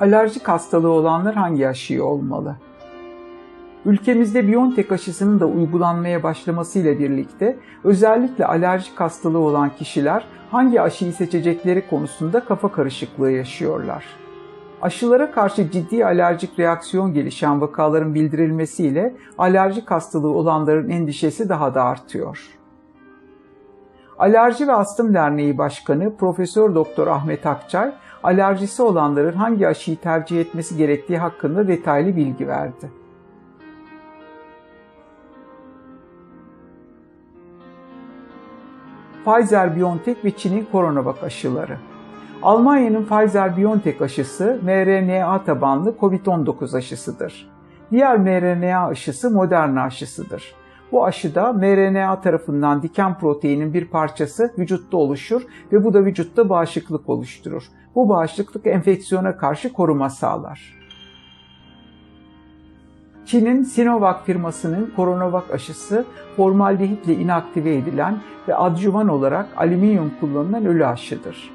Alerjik hastalığı olanlar hangi aşıyı olmalı? Ülkemizde Biontech aşısının da uygulanmaya başlamasıyla birlikte özellikle alerjik hastalığı olan kişiler hangi aşıyı seçecekleri konusunda kafa karışıklığı yaşıyorlar. Aşılara karşı ciddi alerjik reaksiyon gelişen vakaların bildirilmesiyle alerjik hastalığı olanların endişesi daha da artıyor. Alerji ve Astım Derneği Başkanı Profesör Doktor Ahmet Akçay, alerjisi olanların hangi aşıyı tercih etmesi gerektiği hakkında detaylı bilgi verdi. Pfizer-BioNTech ve Çin'in Coronavac aşıları. Almanya'nın Pfizer-BioNTech aşısı mRNA tabanlı COVID-19 aşısıdır. Diğer mRNA aşısı Moderna aşısıdır. Bu aşıda mRNA tarafından diken proteinin bir parçası vücutta oluşur ve bu da vücutta bağışıklık oluşturur. Bu bağışıklık enfeksiyona karşı koruma sağlar. Çin'in Sinovac firmasının Coronavac aşısı formaldehitle inaktive edilen ve adjuvan olarak alüminyum kullanılan ölü aşıdır.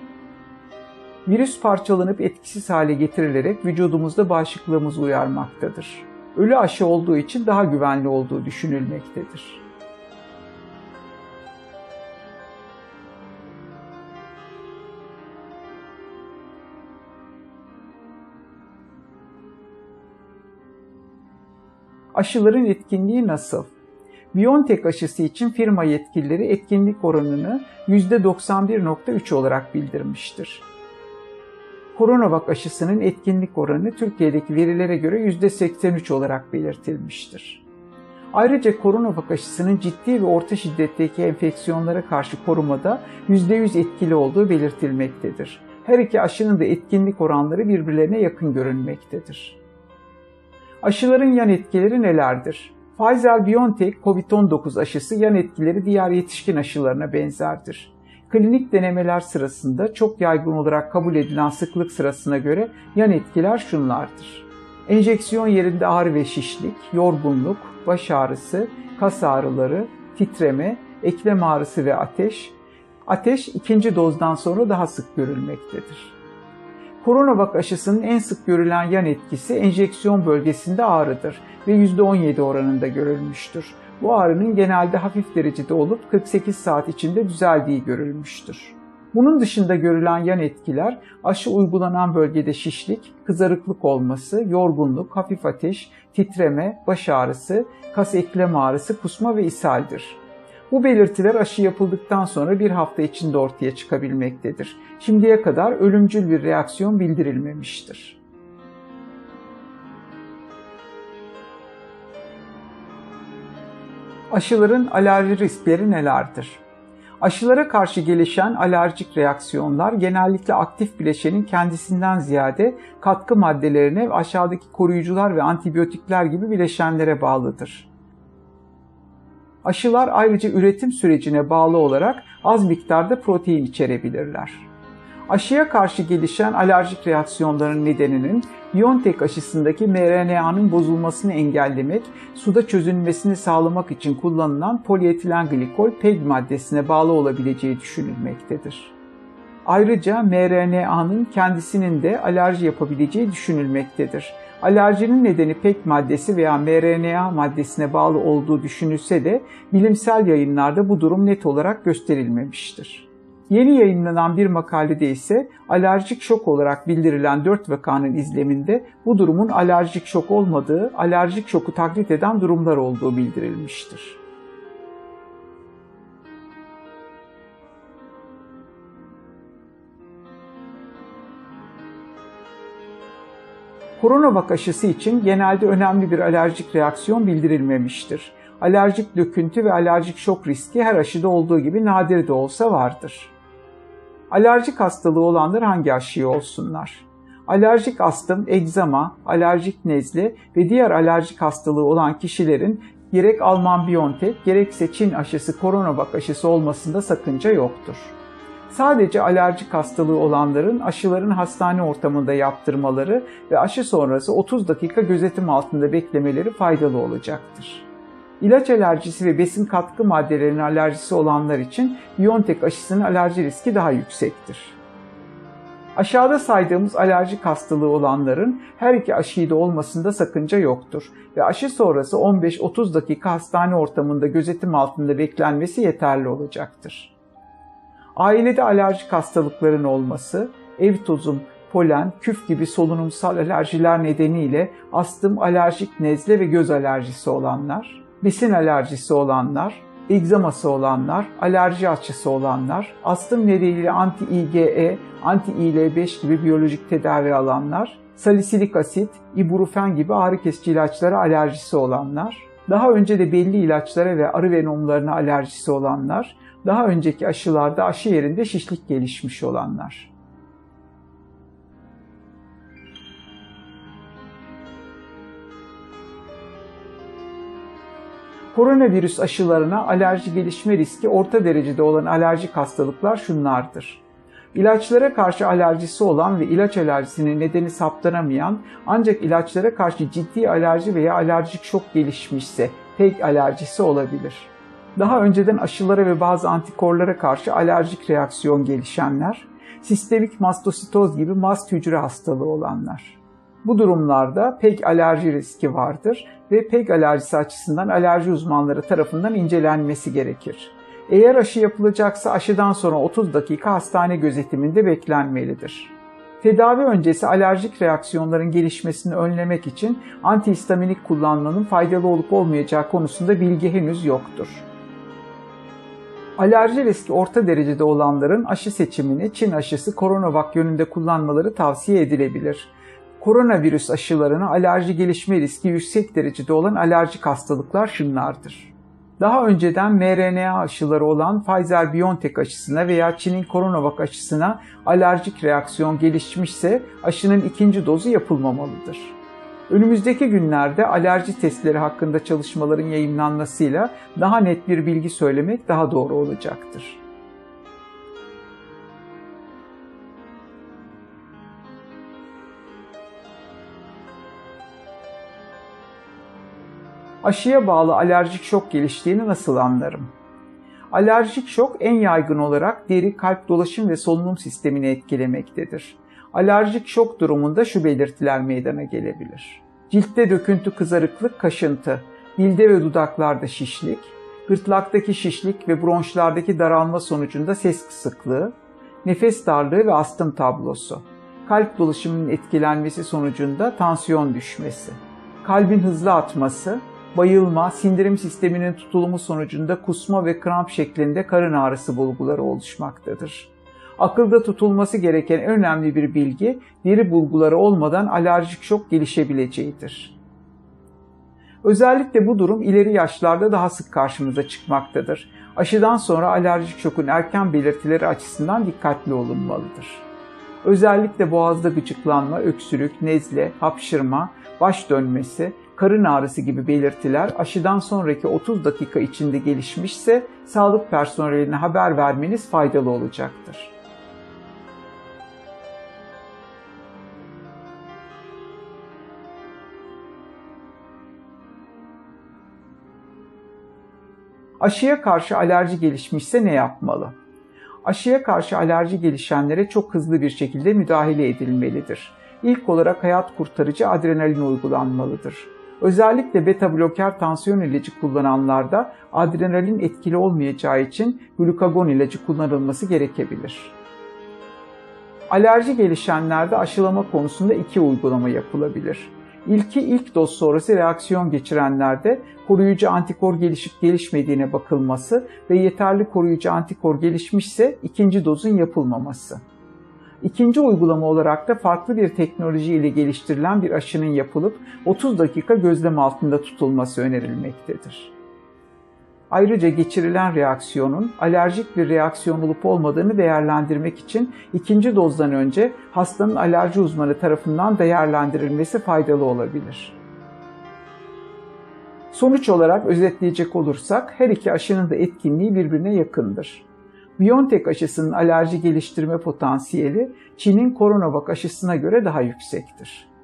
Virüs parçalanıp etkisiz hale getirilerek vücudumuzda bağışıklığımızı uyarmaktadır. Ölü aşı olduğu için daha güvenli olduğu düşünülmektedir. Aşıların etkinliği nasıl? BioNTech aşısı için firma yetkilileri etkinlik oranını %91.3 olarak bildirmiştir. Coronavac aşısının etkinlik oranı Türkiye'deki verilere göre %83 olarak belirtilmiştir. Ayrıca Coronavac aşısının ciddi ve orta şiddetteki enfeksiyonlara karşı korumada %100 etkili olduğu belirtilmektedir. Her iki aşının da etkinlik oranları birbirlerine yakın görünmektedir. Aşıların yan etkileri nelerdir? Pfizer-BioNTech COVID-19 aşısı yan etkileri diğer yetişkin aşılarına benzerdir. Klinik denemeler sırasında çok yaygın olarak kabul edilen sıklık sırasına göre yan etkiler şunlardır. Enjeksiyon yerinde ağrı ve şişlik, yorgunluk, baş ağrısı, kas ağrıları, titreme, eklem ağrısı ve ateş. Ateş ikinci dozdan sonra daha sık görülmektedir. Coronavac aşısının en sık görülen yan etkisi enjeksiyon bölgesinde ağrıdır ve %17 oranında görülmüştür. Bu ağrının genelde hafif derecede olup 48 saat içinde düzeldiği görülmüştür. Bunun dışında görülen yan etkiler aşı uygulanan bölgede şişlik, kızarıklık olması, yorgunluk, hafif ateş, titreme, baş ağrısı, kas eklem ağrısı, kusma ve ishaldir. Bu belirtiler aşı yapıldıktan sonra bir hafta içinde ortaya çıkabilmektedir. Şimdiye kadar ölümcül bir reaksiyon bildirilmemiştir. Aşıların alerji riskleri nelerdir? Aşılara karşı gelişen alerjik reaksiyonlar genellikle aktif bileşenin kendisinden ziyade katkı maddelerine ve aşağıdaki koruyucular ve antibiyotikler gibi bileşenlere bağlıdır. Aşılar ayrıca üretim sürecine bağlı olarak az miktarda protein içerebilirler. Aşıya karşı gelişen alerjik reaksiyonların nedeninin BioNTech aşısındaki mRNA'nın bozulmasını engellemek, suda çözünmesini sağlamak için kullanılan polietilen glikol PEG maddesine bağlı olabileceği düşünülmektedir. Ayrıca mRNA'nın kendisinin de alerji yapabileceği düşünülmektedir. Alerjinin nedeni PEG maddesi veya mRNA maddesine bağlı olduğu düşünülse de bilimsel yayınlarda bu durum net olarak gösterilmemiştir. Yeni yayınlanan bir makalede ise alerjik şok olarak bildirilen 4 vakanın izleminde bu durumun alerjik şok olmadığı, alerjik şoku taklit eden durumlar olduğu bildirilmiştir. Koronavak aşısı için genelde önemli bir alerjik reaksiyon bildirilmemiştir. Alerjik döküntü ve alerjik şok riski her aşıda olduğu gibi nadir de olsa vardır. Alerjik hastalığı olanlar hangi aşıyı olsunlar? Alerjik astım, egzama, alerjik nezle ve diğer alerjik hastalığı olan kişilerin gerek Alman Biontech gerekse Çin aşısı Coronavac aşısı olmasında sakınca yoktur. Sadece alerjik hastalığı olanların aşıların hastane ortamında yaptırmaları ve aşı sonrası 30 dakika gözetim altında beklemeleri faydalı olacaktır. İlaç alerjisi ve besin katkı maddelerinin alerjisi olanlar için BioNTech aşısının alerji riski daha yüksektir. Aşağıda saydığımız alerjik hastalığı olanların her iki aşıyı da olmasında sakınca yoktur ve aşı sonrası 15-30 dakika hastane ortamında gözetim altında beklenmesi yeterli olacaktır. Ailede alerjik hastalıkların olması, ev tozum, polen, küf gibi solunumsal alerjiler nedeniyle astım, alerjik nezle ve göz alerjisi olanlar, besin alerjisi olanlar, egzaması olanlar, alerji açısı olanlar, astım nedeniyle anti-IgE, anti-IL-5 gibi biyolojik tedavi alanlar, salisilik asit, ibuprofen gibi ağrı kesici ilaçlara alerjisi olanlar, daha önce de belli ilaçlara ve arı venomlarına alerjisi olanlar, daha önceki aşılarda aşı yerinde şişlik gelişmiş olanlar. Koronavirüs aşılarına alerji gelişme riski orta derecede olan alerjik hastalıklar şunlardır. İlaçlara karşı alerjisi olan ve ilaç alerjisinin nedeni saptanamayan ancak ilaçlara karşı ciddi alerji veya alerjik şok gelişmişse PEG alerjisi olabilir. Daha önceden aşılara ve bazı antikorlara karşı alerjik reaksiyon gelişenler, sistemik mastositoz gibi mast hücre hastalığı olanlar. Bu durumlarda PEG alerji riski vardır ve PEG alerjisi açısından alerji uzmanları tarafından incelenmesi gerekir. Eğer aşı yapılacaksa aşıdan sonra 30 dakika hastane gözetiminde beklenmelidir. Tedavi öncesi alerjik reaksiyonların gelişmesini önlemek için antihistaminik kullanmanın faydalı olup olmayacağı konusunda bilgi henüz yoktur. Alerji riski orta derecede olanların aşı seçimini Çin aşısı CoronaVac yönünde kullanmaları tavsiye edilebilir koronavirüs aşılarına alerji gelişme riski yüksek derecede olan alerjik hastalıklar şunlardır. Daha önceden mRNA aşıları olan Pfizer-BioNTech aşısına veya Çin'in CoronaVac aşısına alerjik reaksiyon gelişmişse aşının ikinci dozu yapılmamalıdır. Önümüzdeki günlerde alerji testleri hakkında çalışmaların yayınlanmasıyla daha net bir bilgi söylemek daha doğru olacaktır. Aşıya bağlı alerjik şok geliştiğini nasıl anlarım? Alerjik şok en yaygın olarak deri, kalp dolaşım ve solunum sistemini etkilemektedir. Alerjik şok durumunda şu belirtiler meydana gelebilir. Ciltte döküntü, kızarıklık, kaşıntı, dilde ve dudaklarda şişlik, gırtlaktaki şişlik ve bronşlardaki daralma sonucunda ses kısıklığı, nefes darlığı ve astım tablosu, kalp dolaşımının etkilenmesi sonucunda tansiyon düşmesi, kalbin hızlı atması, bayılma, sindirim sisteminin tutulumu sonucunda kusma ve kramp şeklinde karın ağrısı bulguları oluşmaktadır. Akılda tutulması gereken önemli bir bilgi, deri bulguları olmadan alerjik şok gelişebileceğidir. Özellikle bu durum ileri yaşlarda daha sık karşımıza çıkmaktadır. Aşıdan sonra alerjik şokun erken belirtileri açısından dikkatli olunmalıdır. Özellikle boğazda gıcıklanma, öksürük, nezle, hapşırma, baş dönmesi, karın ağrısı gibi belirtiler aşıdan sonraki 30 dakika içinde gelişmişse sağlık personeline haber vermeniz faydalı olacaktır. Aşıya karşı alerji gelişmişse ne yapmalı? Aşıya karşı alerji gelişenlere çok hızlı bir şekilde müdahale edilmelidir. İlk olarak hayat kurtarıcı adrenalin uygulanmalıdır. Özellikle beta bloker tansiyon ilacı kullananlarda adrenalin etkili olmayacağı için glukagon ilacı kullanılması gerekebilir. Alerji gelişenlerde aşılama konusunda iki uygulama yapılabilir. İlki ilk doz sonrası reaksiyon geçirenlerde koruyucu antikor gelişip gelişmediğine bakılması ve yeterli koruyucu antikor gelişmişse ikinci dozun yapılmaması. İkinci uygulama olarak da farklı bir teknoloji ile geliştirilen bir aşının yapılıp 30 dakika gözlem altında tutulması önerilmektedir. Ayrıca geçirilen reaksiyonun alerjik bir reaksiyon olup olmadığını değerlendirmek için ikinci dozdan önce hastanın alerji uzmanı tarafından değerlendirilmesi faydalı olabilir. Sonuç olarak özetleyecek olursak her iki aşının da etkinliği birbirine yakındır. BioNTech aşısının alerji geliştirme potansiyeli Çin'in CoronaVac aşısına göre daha yüksektir.